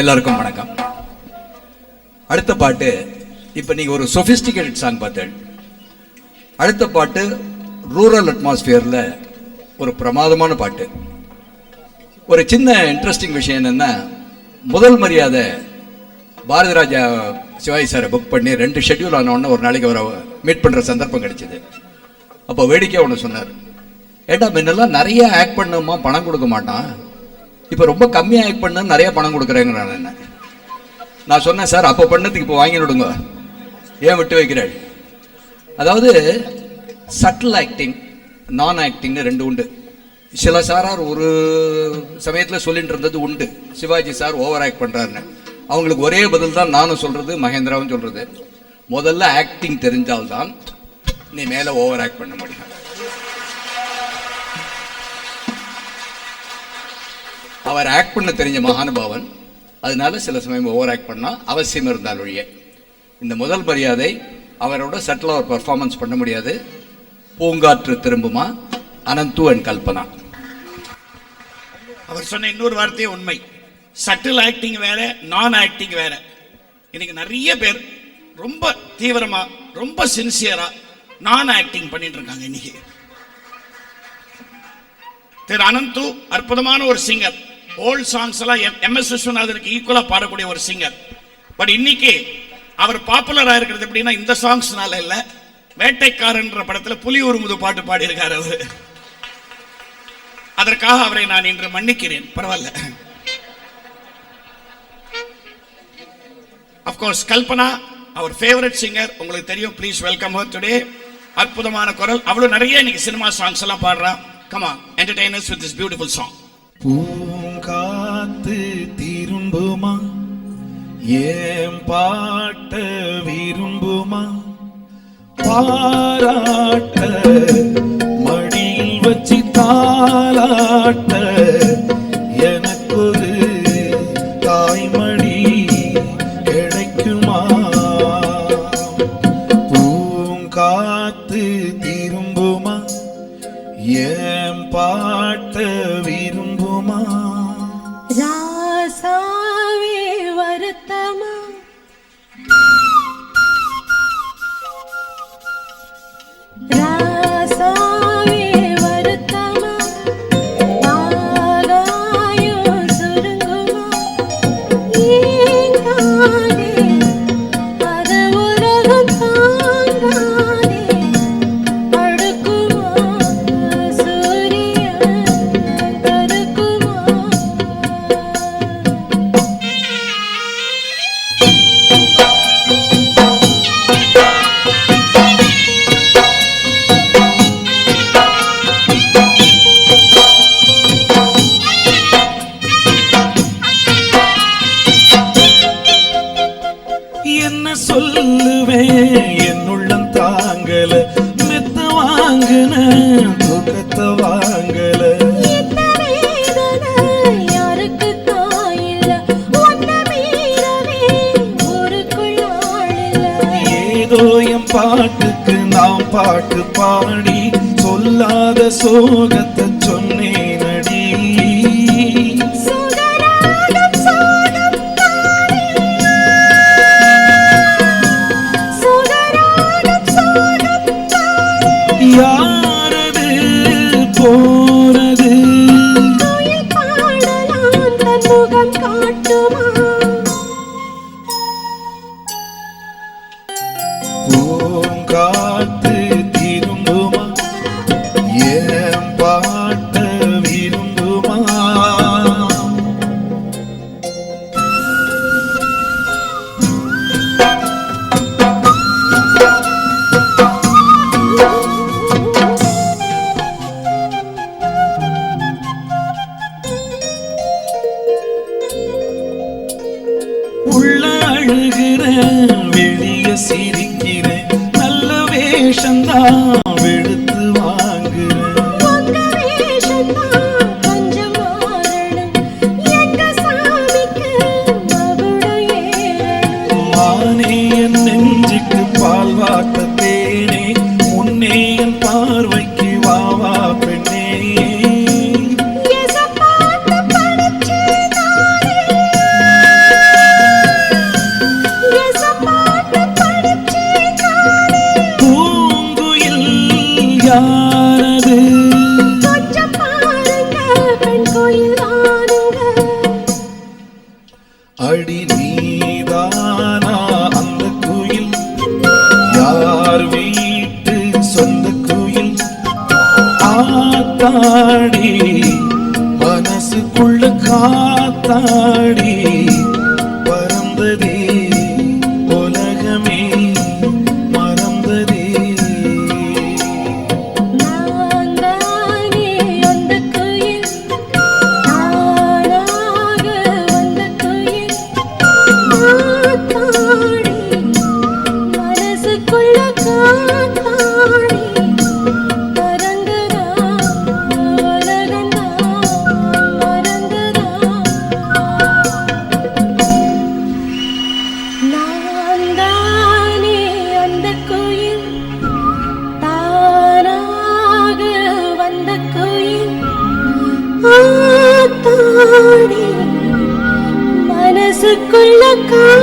எல்லாருக்கும் வணக்கம். அடுத்த பாட்டு இப்போ நீங்கள் ஒரு சொஃபிஸ்டிகேட்டட் சாங் பார்த்தேன் அடுத்த பாட்டு ரூரல் அட்மாஸ்ஃபியரில் ஒரு பிரமாதமான பாட்டு. ஒரு சின்ன இன்ட்ரெஸ்டிங் விஷயம் என்னென்னா முதல் மரியாதை பாரதி ராஜா சிவாஜி சாரை புக் பண்ணி ரெண்டு ஷெட்யூல் ஆனவுடனே ஒரு நாளைக்கு அவரை மீட் பண்ணுற சந்தர்ப்பம் கிடைச்சிது. அப்போ வேடிக்கையாக ஒன்று சொன்னார். ஏட்டா முன்னெல்லாம் நிறைய ஆக்ட் பண்ணுமா பணம் கொடுக்க மாட்டான். இப்போ ரொம்ப கம்மியாக ஆக்ட் பண்ண நிறைய பணம் கொடுக்குறேங்க நான் என்ன? நான் சொன்னேன் சார் அப்போ பண்ணதுக்கு இப்போ வாங்கி விடுங்க ஏன் விட்டு வைக்கிறாள் அதாவது சட்டில் ஆக்டிங் நான் ஆக்டிங்னு ரெண்டு உண்டு. சில சாரார் ஒரு சமயத்தில் சொல்லிட்டு இருந்தது உண்டு. சிவாஜி சார் ஓவர் ஆக்ட் பண்ணுறாருன்னு அவங்களுக்கு ஒரே பதில் தான் நானும் சொல்கிறது மகேந்திராவும் சொல்கிறது முதல்ல ஆக்டிங் தெரிஞ்சால்தான் நீ மேலே ஓவர் ஆக்ட் பண்ண முடியும். அவர் ஆக்ட் பண்ண தெரிஞ்ச மகானுபாவன். அதனால சில சமயம் ஓவர் ஆக்ட் பண்ணால் அவசியம் இருந்தால் ஒழிய. இந்த முதல் மரியாதை அவரோட சட்டில் அவர் பர்ஃபார்மன்ஸ் பண்ண முடியாது. பூங்காற்று திரும்புமா? அனந்து அண்ட் கல்பனா. அவர் சொன்ன இன்னொரு வார்த்தையே உண்மை. சட்டில் ஆக்டிங் வேற நான் ஆக்டிங் வேற. இன்னைக்கு நிறைய பேர் ரொம்ப தீவிரமா ரொம்ப சின்சியரா நான் ஆக்டிங் பண்ணிட்டு இருக்காங்க இன்னைக்கு. திரு அனந்து அற்புதமான ஒரு சிங்கர் ஓல்ட் சாங்ஸ் எல்லாம் எம் எஸ் விஸ்வநாதனுக்கு ஈக்குவலா பாடக்கூடிய ஒரு சிங்கர் பட் இன்னைக்கு அவர் பாப்புலர் இருக்கிறது எப்படின்னா இந்த சாங்ஸ்னால இல்ல. வேட்டைக்காரன்ற படத்துல புலி உருமுது பாட்டு பாடியிருக்காரு அவர். அதற்காக அவரை நான் இன்று மன்னிக்கிறேன். பரவாயில்ல. அப்கோர்ஸ் கல்பனா அவர் ஃபேவரட் சிங்கர் உங்களுக்கு தெரியும். ப்ளீஸ் வெல்கம் ஹர் டுடே அற்புதமான குரல். அவ்வளவு நிறைய இன்னைக்கு சினிமா சாங்ஸ் எல்லாம் பாடுறான் comma entertainers with this beautiful song காத்து திரும்புமா? ஏன் பாட்ட விரும்புமா? பாராட்ட மடியில் வச்சு தாளாட்ட எனக்கொரு தாய்மடி கிடைக்குமா? பூங்காத்து திரும்புமா? ஏன் பாட்ட விரும்புமா? ஊருக்குள் ஆளில்ல ஏதோ என் பாட்டுக்கு நாம் பாட்டு பாடி சொல்லாத சோகத்தை சொன்னேனடி. சுகராகம் சோகம் Oh. உள்ள அழுகிறேன் வெளிய சிரிக்கிற நல்ல வேஷந்தான் காத்தாடி மனசுக்குள்ள காத்தாடி. மனசுக்குள்ள கா